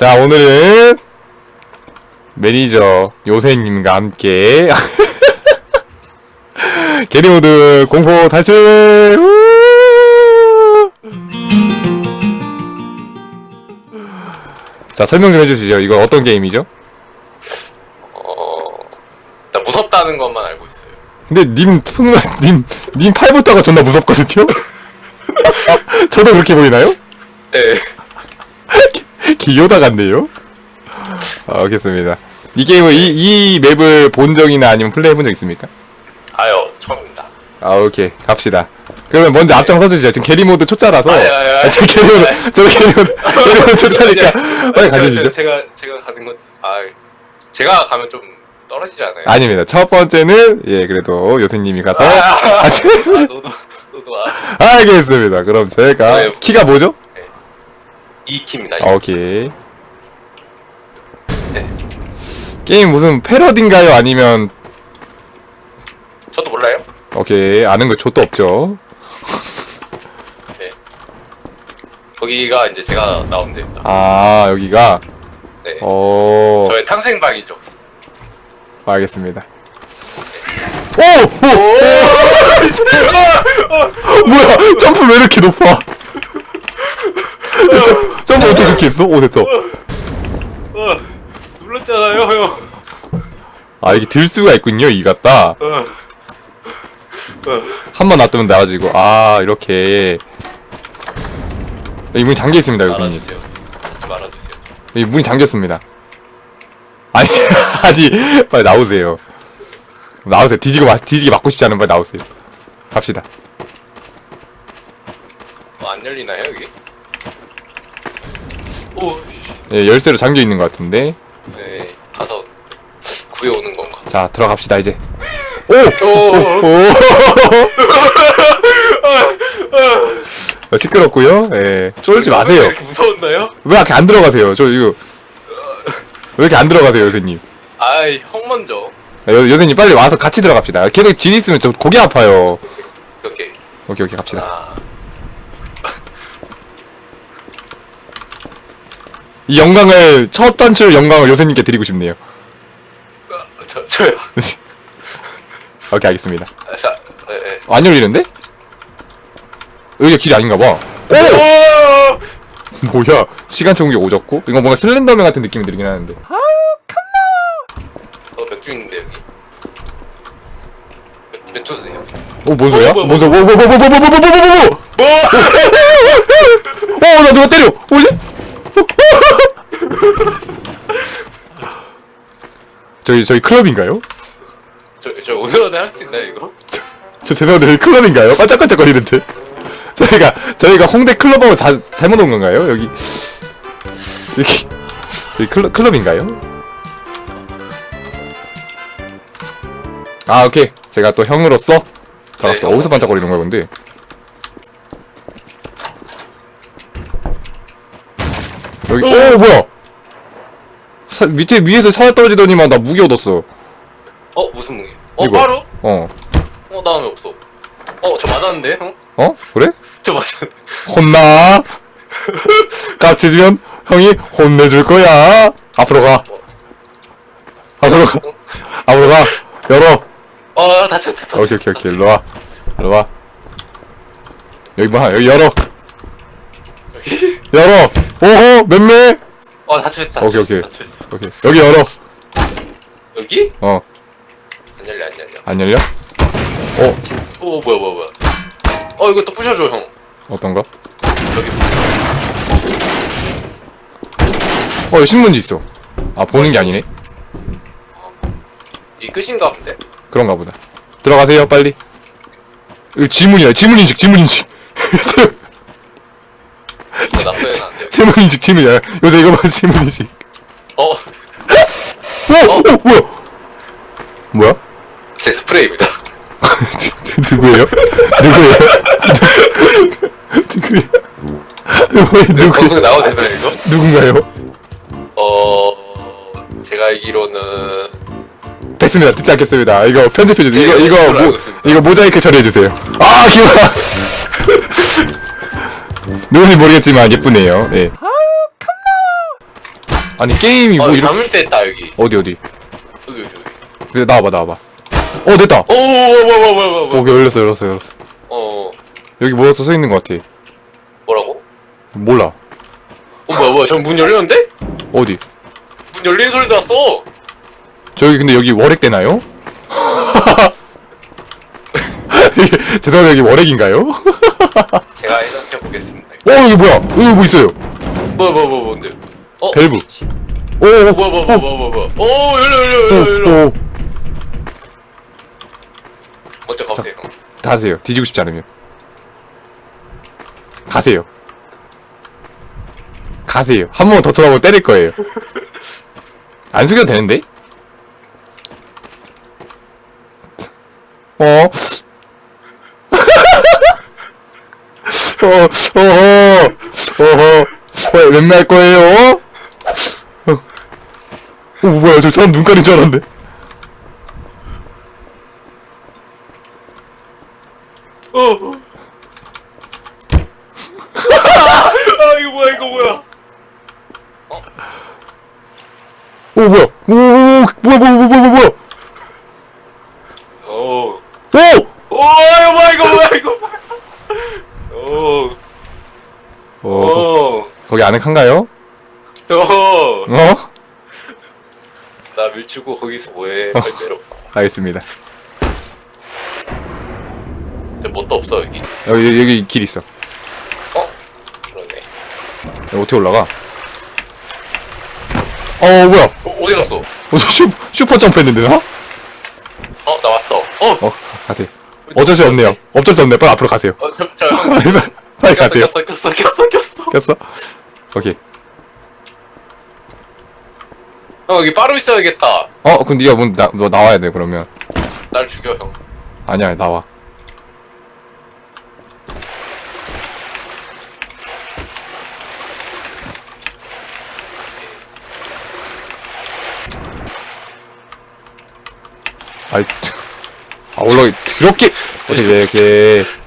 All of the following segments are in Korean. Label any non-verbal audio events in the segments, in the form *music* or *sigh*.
자, 오늘은 매니저 요새님과 함께 *laughs* 게리모드 공포 탈출! 우! 자, 설명 좀 해주시죠. 이거 어떤 게임이죠? 어, 나 무섭다는 것만 알고 있어요. 근데 님, 품- 님, 님 팔부터가 존나 무섭거든요? *laughs* 저도 그렇게 보이나요? 네. *laughs* *laughs* 기요다 같네요. 아, 알겠습니다. 이 게임을, 이, 이 맵을 본 적이나 아니면 플레이 해본 적 있습니까? 아요, 처음입니다. 아, 오케이. 갑시다. 그러면 먼저 앞장 서주시죠. 지금 게리모드 초짜라서. 아니, 아니, 아니. 아, 저 게리모드, 저 게리모드, 게리모드 초짜니까. *laughs* 빨리 가주시죠. 제가, 제가 가는 건, 아, 제가 가면 좀 떨어지지 않아요? 아닙니다. 첫 번째는, 예, 그래도 요새님이 가서. 아, 아, 아, 저- 너도, 너도, 아. 알겠습니다. 그럼 제가. 네. 키가 뭐죠? 이 킴이다. 아, 오케이. 네. 게임 무슨 패러디인가요? 아니면, 저도 몰라요? 오케이. 아는 거 좆도 없죠. 네. 거기가 이제 제가 나오면 됩니다. 아, 여기가. 네. 어, 저의 탕생방이죠. 알겠습니다. 오! 오! 오! *laughs* 뭐야? 점프 왜 이렇게 높아? *laughs* 점- 점프 어떻게 그렇게 했어? 오, 됐어. 어, 눌렀잖아요, 형. 아, 이게 들 수가 있군요, 이 같다. 어, 한번 놔두면 나가지고. 아, 이렇게. 이 문이 잠겨 있습니다, 여기. 말아주세요. 하지 말아주세요. 이 문이 잠겼습니다. 아니, *laughs* 아니, 빨리 나오세요. 나오세요. 뒤지고, 마, 뒤지게 맞고 싶지 않으면 빨리 나오세요. 갑시다. 어, 안 열리나요, 여기? 오, 예, 열쇠로 잠겨 있는 것 같은데. 네. 가서 구해오는 건가? 자, 들어갑시다, 이제. 오! 오, 오! 어, *laughs* 시끄럽고요 예. 쫄지 왜 마세요. 이렇게 무서웠나요? 왜 이렇게 안 들어가세요? 저 이거 왜 이렇게 안 들어가세요, 여사님? 아이, 형 먼저. 여, 여사님 빨리 와서 같이 들어갑시다. 계속 진 있으면 저 고개 아파요. 이렇게. 오케이, 오케이, 갑시다. 아, 이 영광을 첫 단추 영광을 요새님께 드리고 싶네요. 저, 저요. 오케이, 알겠습니다. 아, 사. 안 열리는데? 여기가 길이 아닌가 봐. 오! 뭐야? 시간 적응이 오졌고? 이거 뭔가 슬렌더맨 같은 느낌이 들긴 하는데. 어, 맥주 있는데, 여기. 맥- 맥주 주세요. 어, 뭔 소리야? 어, 뭐야, 뭔 소리? 뭐, 뭐, 뭐, 뭐, 뭐, 뭐, 뭐, 뭐, 뭐, 뭐, 뭐, 뭐? 어, 나 누가 때려! 뭐지? 저희, 저희 클럽인가요? 저, 저 오늘 안에 할 수 있나요, 이거? 저 죄송한데 저희 클럽인가요? 반짝반짝거리는데. *laughs* 저희가, 저희가 홍대 클럽하고 자, 잘못 온 건가요? 여기. 여기. 여기 클럽, 클럽인가요? 아, 오케이. 제가 또 형으로서. 자, 네, 또. 어디서 반짝거리는 거야, 근데? 여기, 오, 뭐야! 사, 밑에, 위에서 사 떨어지더니만 나 무기 얻었어. 어, 무슨 무기? 어, 이거. 바로? 어. 어, 나왜 없어? 어, 저 맞았는데, 형? 어? 그래? 저 맞았는데. 혼나. *laughs* 같이 주면 형이 혼내줄 거야. 앞으로 가. 앞으로 가. 어, 앞으로 가. 열어. 어, 다쳤다, 다쳤다. 오케이 오케이 오케이. 일로 와. 일로 와. 여기 뭐야? 여기 열어. 여기? 열어. 오호 몇매? 어, 다쳤다, 오케이, 오케이. 다쳤어. 오케이. 여기 열어. 여기? 어. 안 열려, 안 열려. 안 열려? 어. 오, 뭐야, 뭐야, 뭐야. 어, 이거 또 부셔줘, 형. 어떤 거? 여기. 어 여기 신문지 있어. 아 보는 게 아니네. 이 끝인가 본데? 그런가 보다. 들어가세요 빨리. 이거 지문이야. 지문 인식. 지문 인식. *laughs* 이거 납부해는 안 돼요. 지문 인식. 지문이야. 요새 이거 봐. 지문 인식. 어, 오! 오! 뭐야? 뭐야? 제 스프레이입니다. *laughs* 누구예요? 누구예요? 누구예요? 누구예요? 누구예요? 방송에 나와도 되나요, 이거? 누군가요? 어, 제가 알기로는 됐습니다. 듣지 않겠습니다. 이거 편집해 주세요. 이거, 제 이거, 연습을 모, 있습니다. 이거 모자이크 처리해 주세요. 아, 기분아! 누군지 모르겠지만 예쁘네요. 예. 아니 게임이 뭐 어 이렇게 자물쇠 있다 여기. 어디 어디? 여기 여기 여기. 그래 나와봐 나와봐. 어 됐다! 오 뭐야 뭐야 뭐야 뭐야 오케이 열렸어 열렸어 열렸어 어 여기 뭐가 써 있는 것 같아? 뭐라고? 몰라. 어 뭐야 뭐야 저문 열렸는데? 어디? 문 열리는 소리 났어. 저기 근데 여기 월액 되나요? *laughs* *laughs* 이게- 죄송한데 여기 월액인가요? 제가 해석해 보겠습니다. 어 여기 뭐야? 여기 뭐 있어요? 뭐야 뭐야 뭐 뭔데? 어? 밸브. 스위치. 오 오, 뭐야 뭐야 뭐야 뭐야 뭐야 오 열려 열려 열려 열려. 오, 오. 먼저 가보세요. 형 가세요. 뒤지고 싶지 않으면. 가세요. 가세요. 한 번 더 돌아보고 때릴 거예요. 안 숙여도 되는데? 어? 어, 어허, 어허, 왜, 웬만할 거예요? 어, 어, 뭐야, 저 사람 눈 가린 줄 알았는데. 어. 아 이거 뭐야 이거 뭐야 오, 뭐야, 오, 뭐야, 뭐야, 뭐야, 뭐야, 뭐야, 오. 오! 오 이거 뭐야 이거 뭐야 이거 어, 오. 거기 안에 칸가요? 오. 어? 나 밀치고 거기서 뭐해 빨리 내려 알겠습니다. 근데 뭣도 없어 여기 여기, 여기 길 있어. 어? 그러네 여기 어떻게 올라가? 어, 뭐야? 어, 어디 갔어? 어, 저 슈, 슈퍼 점프 했는데, 나? 어 나 왔어 어? 어, 가세요. 어쩔 수 없네요. 어쩔 수 없네. 빨리 앞으로 가세요. 어, 형. *laughs* 빨리, 빨리, 빨리 가세요. 꼈어, 꼈어, 꼈어, 꼈어. 꼈어? 오케이. 형, 여기 빠루 있어야겠다. 어, 그럼 니가 뭐, 나, 너 나와야 돼, 그러면. 날 죽여, 형. 아니야, 나와. 아이, 아, 올라, 그렇게, 오케이, 네, 오케이.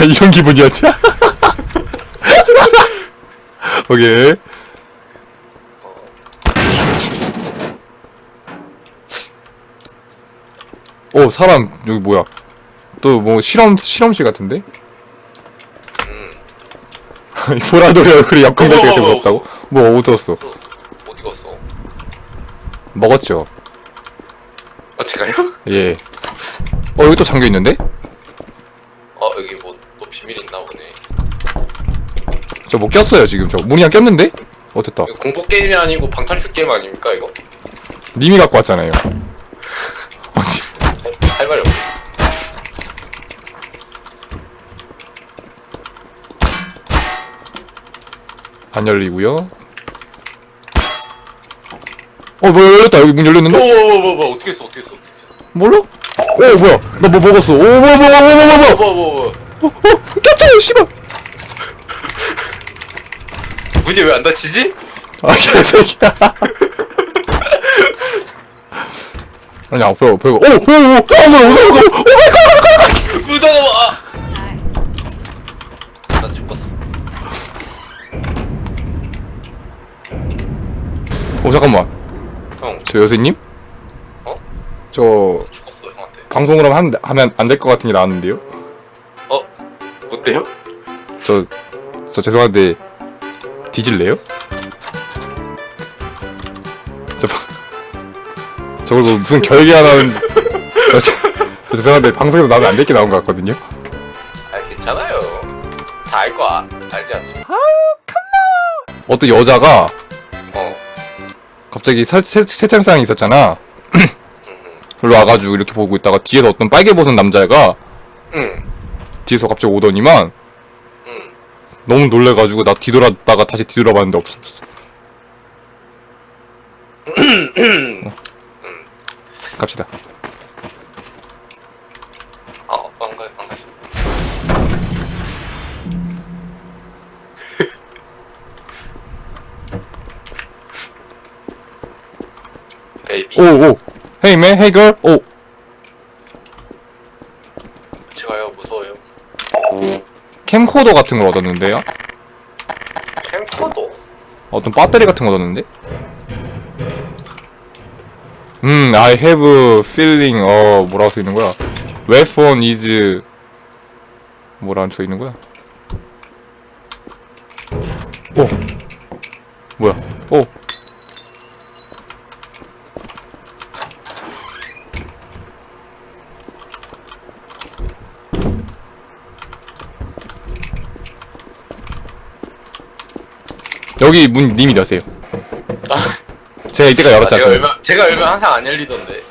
아, 이런 기분이었지? *laughs* 오케이. 오, 사람, 여기 뭐야. 또 뭐, 실험, 실험실 같은데? *laughs* 음. 보라돌이 얼굴이 역광 갈 때가 어머, 좀 어머, 없다고? 뭐. 어디 갔어? 먹었죠. 아, 제가요? 예. 어, 여기 또 잠겨있는데? 어, 여기 뭐, 또 비밀 있나 보네. 저못 꼈어요, 지금. 저 문이랑 꼈는데? 어. 이거 공포 게임이 아니고 방탈출 게임 아닙니까, 이거? 님이 갖고 왔잖아요. *laughs* 어디? 할, 할 말이 없어. 안 열리고요 어, 뭐야, 열렸다. 여기 문 열렸는데? 오, 뭐, 뭐, 뭐, 어떻게 했어, 어떻게 했어, 했어. 몰라? 어, 뭐야. 나 뭐 먹었어. 오, 뭐야, 뭐야, 뭐야, 뭐야, 뭐야, 뭐야. 뭐, 뭐, 뭐. 어, 어, 꼈잖아, 씨발. 문이 왜 안 닫히지? 아, 개새끼야. 아니, 앞에, 앞에, 오, 오, 오, 오, 오, 오, 오, 오, 오, 문 닫아봐, 아! 나 죽었어. 오, 잠깐만. 형, 저 여세님? 어? 저, 죽었어, 형한테. 방송을 하면, 한- 하면 안 될 것 같은 게 나왔는데요? 어? 뭔데요? 저, 저 죄송한데, 뒤질래요? 저, 방- 저걸 뭐 무슨 결계 하나는, 저, 저, 저 죄송한데, 방송에서 나오면 안 될 게 나온 것 같거든요? 아, 괜찮아요. 다 알 거 아, 알지 않습니까? 어떤 여자가 어. 갑자기 살, 세, 세창상에 있었잖아. 음, *clears throat* 일로 와가지고 이렇게 보고 있다가 뒤에서 어떤 빨개 벗은 남자가 음, 뒤에서 갑자기 오더니만 음. 너무 놀래가지고 나 뒤돌았다가 다시 뒤돌아봤는데 없었어. 어. *coughs* 갑시다. 아, 가, 안 가. 베이비. 오, 오. Hey man, hey girl. 오요, 무서워요. 캠코더 같은 걸 얻었는데요? 캠코더. 어떤 배터리 같은 거 넣었는데? 음, I have a feeling, 어, 뭐라고 써 있는 거야? Weapon is, 뭐라고 써 있는 거야? 오, 뭐야? 오, 여기 문 님이 여세요. 제가 이때가 열었지 아, 제가 않습니까? 열면 제가 열면 항상 안 열리던데.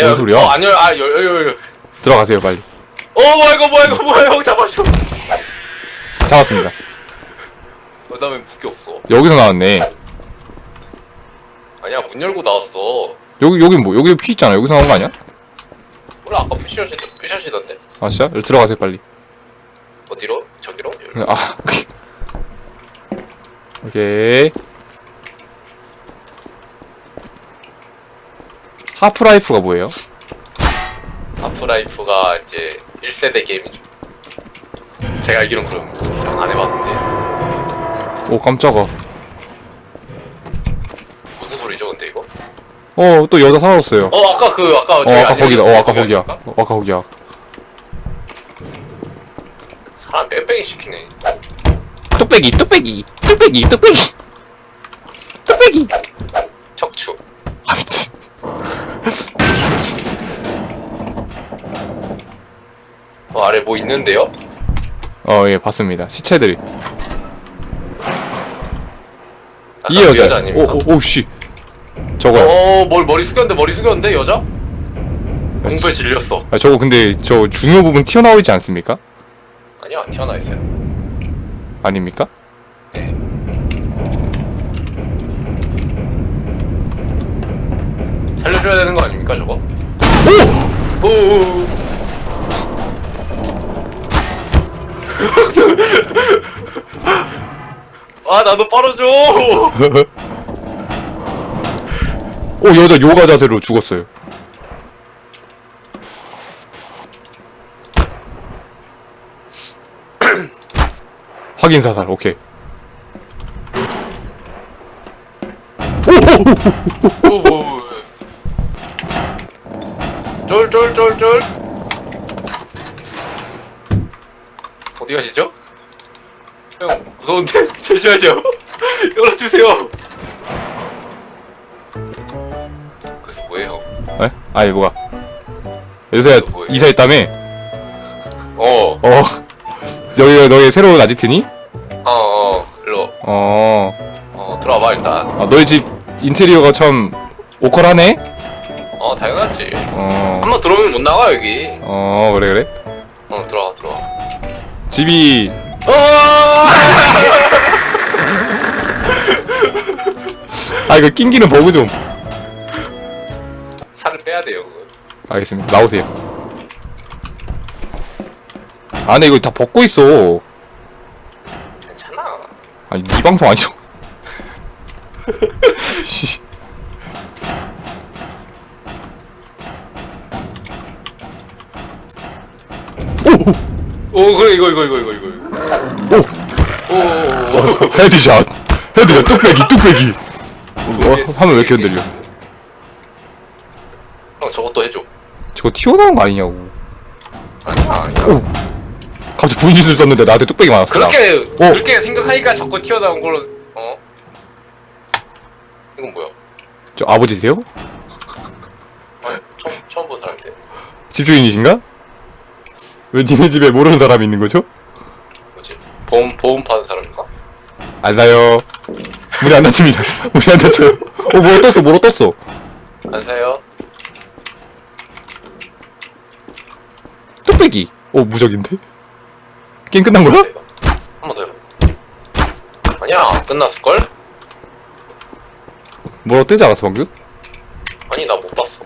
뭔 소리야? 어, 안 열, 아, 열, 열, 열, 열. 들어가세요, 빨리. 어, 뭐야, 이거, 뭐야, 이거, 뭐야, 형 잡아줘. 잡았습니다. 그 다음에 무기 없어. 여기서 나왔네. 아니야, 문 열고 나왔어. 여기, 여기 뭐, 여기 피 있잖아. 여기서 나온 거 아니야? 몰라, 아까 푸시하시던, 푸시하시던데. 아, 진짜? 들어가세요, 빨리. 어디로? 저기로? 아. *laughs* 오케이. 하프라이프가 뭐예요? 하프라이프가 이제 1세대 게임이죠. 제가 알기론 그럼 안 해봤는데. 오, 깜짝아. 무슨 소리죠, 근데 이거? 어, 또 여자 살아났어요. 어, 아까 그, 아까 어, 저희 아까 안 거기다. 어, 아까 거기 거기야. 아닙니까? 어, 아까 거기야. 사람 뺑뺑이 시키네. 뚝배기, 뚝배기, 뚝배기, 뚝배기. 뚝배기. 척추. 아, 미친. 어, 아래 뭐 있는데요? 어, 예, 봤습니다. 시체들이. 아까 이그 여자. 여자 아닙니까? 오, 오, 오, 씨. 저거요. 어, 뭘 머리 숙였는데 머리 숙였는데 여자? 공부에 질렸어. 아, 저거 근데 저 중요 부분 튀어나오지 않습니까? 아니야, 튀어나와 있어요. 아닙니까? 네. 살려줘야 되는 거 아닙니까, 저거? 오! 오! *laughs* 아, 나도 빨아줘! *laughs* 오, 여자 요가 자세로 죽었어요. 확인 사살, 오케이. 쫄쫄쫄쫄 어디 가시죠? 형 무서운데? *laughs* 잠시만요 열어주세요 그래서 뭐예요? 에? 아니, 뭐가. 요새 뭐예요? 이사했다며? 어, 어. *laughs* 여기가 너의 새로운 아지트니? 어, 어, 들어와봐 일단 아, 너희 집 인테리어가 참 오컬하네? 어, 당연하지 어. 한번 들어오면 못 나가 여기 어, 그래, 그래. 어, 들어와 들어와 집이 어! *laughs* 아 이거 낑기는 버그 좀 살을 빼야 돼요 그거. 알겠습니다 나오세요 아 근데 이거 다 벗고 있어 아니 네 방송 아니죠? 씨. 오 그래 이거 이거 이거 이거 이거 오! 오 오 오 헤드샷! 헤드샷 뚝배기 뚝배기. 어, 화면 왜 이렇게 흔들려? 형 저것도 해줘. 저거 튀어나온 거 아니냐고. 아니야 아니야. 오 갑자기 분짓을 썼는데 나한테 뚝배기 맞았어 그렇게 어. 그렇게 생각하니까 자꾸 튀어나온 걸로 어? 이건 뭐야? 저 아버지세요? 아니 처음 처음 본 사람인데. 집주인이신가? 왜 니네 집에 모르는 사람이 있는 거죠? 뭐지? 보험 보험 파는 사람인가? 안 사요. 문이 안 닫힙니다. 문이 안 닫혀요. 어 뭐가 떴어 뭐가 떴어? 안 사요. 뚝배기. 어 무적인데? 게임 끝난 거야? 한 번더 해봐 아니야 끝났을 걸? 뭐라고 뜨지 않았어 방금? 아니 나 못 봤어.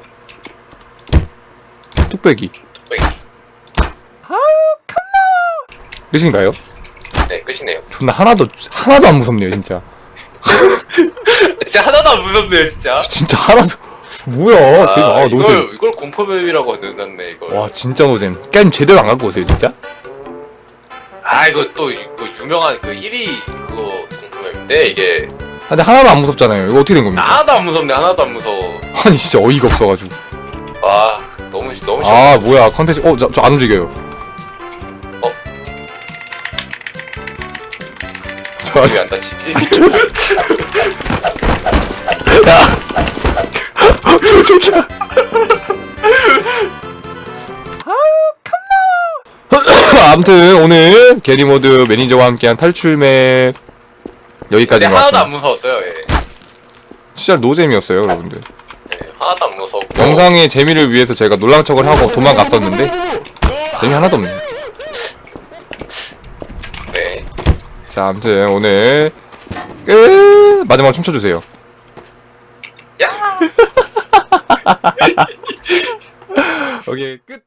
뚝배기. 뚝배기. 끝인가요? 네 끝이네요. 존나 하나도 하나도 안 무섭네요 진짜. *laughs* 진짜 하나도 안 무섭네요 진짜. *laughs* 진짜 하나도 뭐야 쟤 아, 이걸 노잼. 이걸 공포맵이라고 해놨네 이걸. 와 진짜 노잼. 게임 제대로 안 갖고 오세요 진짜? 아 이거 또 이거 유명한 그 1위 그거 공포맵 돼 이게 아, 근데 하나도 안 무섭잖아요. 이거 어떻게 된 겁니까? 하나도 안 무섭네 하나도 안 무서워 아니 진짜 어이가 없어가지고. 와 너무 너무 싫어 아 뭐야 컨텐츠 어저 저안 움직여요. 어? 저왜안 다치지? *laughs* 야. 개새끼야. 아무튼 오늘 게리모드 매니저와 함께한 탈출맵 근데 여기까지인 것 하나도 같습니다. 안 무서웠어요 예. 진짜 노잼이었어요, 여러분들. 예, 하나도 안 무서웠고 영상의 재미를 위해서 제가 놀란 척을 하고 도망갔었는데 재미 하나도 없네. 네. 자, 아무튼 오늘 끝 마지막 춤춰 주세요. 야 *laughs* 오케이 끝.